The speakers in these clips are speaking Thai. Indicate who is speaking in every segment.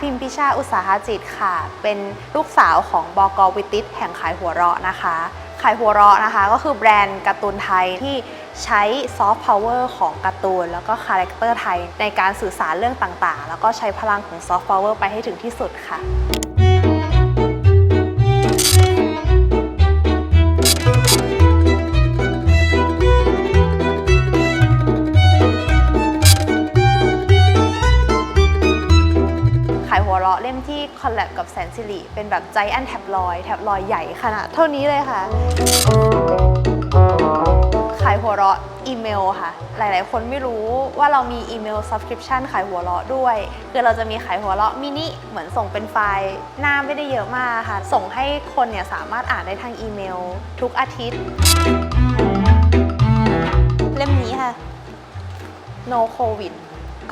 Speaker 1: พิมพิชาอุตสาหจิตค่ะ เป็นลูกสาวของบอกวิติสแห่งขายหัวเราะนะคะขายหัวเราะนะคะ ก็คือแบรนด์การ์ตูนไทยที่ใช้ซอฟต์พาวเวอร์ของการ์ตูน แล้วก็คาแรคเตอร์ไทยในการสื่อสารเรื่องต่างๆ แล้วก็ใช้พลังของซอฟต์พาวเวอร์ไปให้ถึงที่สุดค่ะ ที่คอลแลบกับแสนสิริเป็นแบบใจแอนแท็บลอยแท็บลอยใหญ่ขนาดเท่านี้เลยค่ะ ขายหัวเราะอีเมลค่ะ หลายๆ คนไม่รู้ว่าเรามีอีเมล subscription ขายหัวเราะด้วย คือเราจะมีขายหัวเราะมินิเหมือนส่งเป็นไฟล์หน้าไม่ได้เยอะมากค่ะ ส่งให้คนเนี่ยสามารถอ่านได้ทางอีเมล ทุกอาทิตย์ เล่มนี้ค่ะ No COVID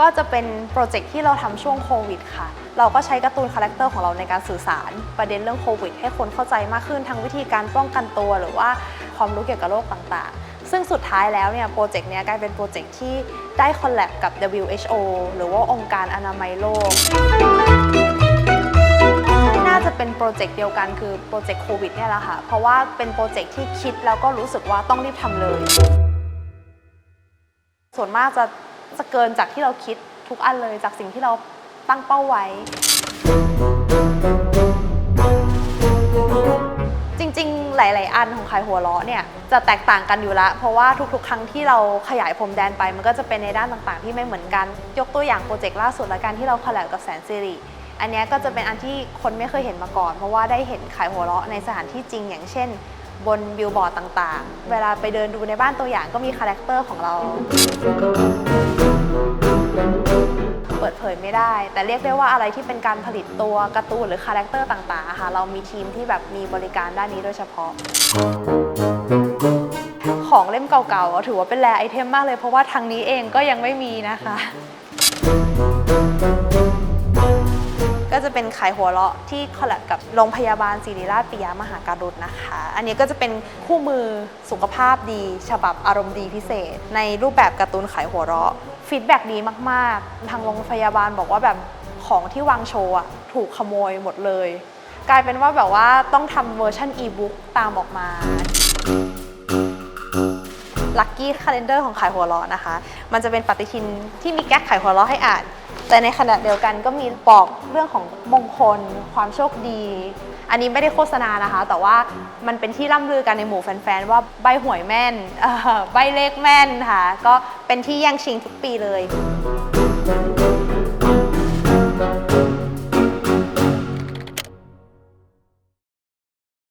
Speaker 1: ก็จะเป็นโปรเจกต์ที่เราทำช่วงโควิดค่ะ เราก็ใช้การ์ตูนคาแรคเตอร์ของเราในการสื่อสารประเด็นเรื่องโควิด ให้คนเข้าใจมากขึ้นทั้งวิธีการป้องกันตัว หรือว่าความรู้เกี่ยวกับโรคต่างๆ ซึ่งสุดท้ายแล้วเนี่ยโปรเจกต์นี้กลายเป็นโปรเจกต์ที่ได้คอลแลบกับ WHO หรือว่าองค์การอนามัยโลกน่าจะเป็นโปรเจกต์เดียวกันคือโปรเจกต์โควิดเนี่ยแหละค่ะ เพราะว่าเป็นโปรเจกต์ที่คิดแล้วก็รู้สึกว่าต้องรีบทำเลย ส่วนมากจะจะเกินจากที่เราคิดทุกอันเลยจากสิ่งที่เรา ตั้งเป้าไว้ จริงๆ หลาย ๆ อันของขายหัวเราะเนี่ยจะแตกต่างกันอยู่แล้วเพราะว่าทุกๆ ครั้งที่เราขยายพรมแดนไป มันก็จะเป็นในด้านต่างๆ ที่ไม่เหมือนกัน ยกตัวอย่างโปรเจกต์ล่าสุดละกันที่เราคอลแลบกับแสนสิริอันนี้ก็จะเป็นอันที่คนไม่เคยเห็นมาก่อน เพราะว่าได้เห็นขายหัวเราะในสถานที่จริง อย่างเช่น บนบิลบอร์ดต่างๆ เวลาไปเดินดูในบ้านตัวอย่างก็มีคาแรคเตอร์ของเรา เปิดเผยไม่ได้ แต่เรียกได้ว่าอะไรที่เป็นการผลิตตัวการ์ตูนหรือคาแรคเตอร์ต่างๆค่ะเรามีทีมที่แบบมีบริการด้านนี้โดยเฉพาะ ของเล่มเก่าๆถือว่าเป็นแรไอเทมมากเลยเพราะว่าทางนี้เองก็ยังไม่มีนะคะ ก็จะเป็นขายหัวเราะที่คอลแลบกับโรงพยาบาลศิริราชปิยมหาการุณนะคะ อันนี้ก็จะเป็นคู่มือสุขภาพดี ฉบับอารมณ์ดีพิเศษ ในรูปแบบการ์ตูนขายหัวเราะฟีดแบ็ดีมากๆ ทางโรงพยาบาลบอกว่าแบบของที่วางโชว์ถูกขโมยหมดเลย กลายเป็นว่าแบบว่าต้องทำเวอร์ชันอีบุ๊กตามออกมา ลัคกี้คาล endar ของขายหัวเราะนะคะ มันจะเป็นปฏิทินที่มีแก๊กขายหัวเราะให้อ่าน แต่ในขณะเดียวกันก็มีบอกเรื่องของมงคล ความโชคดี อันนี้ไม่ได้โฆษณานะคะ แต่ว่ามันเป็นที่ร่ำลือกันในหมู่แฟนๆ ว่าใบหวยแม่นใบเลขแม่นค่ะ ก็เป็นที่แย่งชิงทุกปีเลย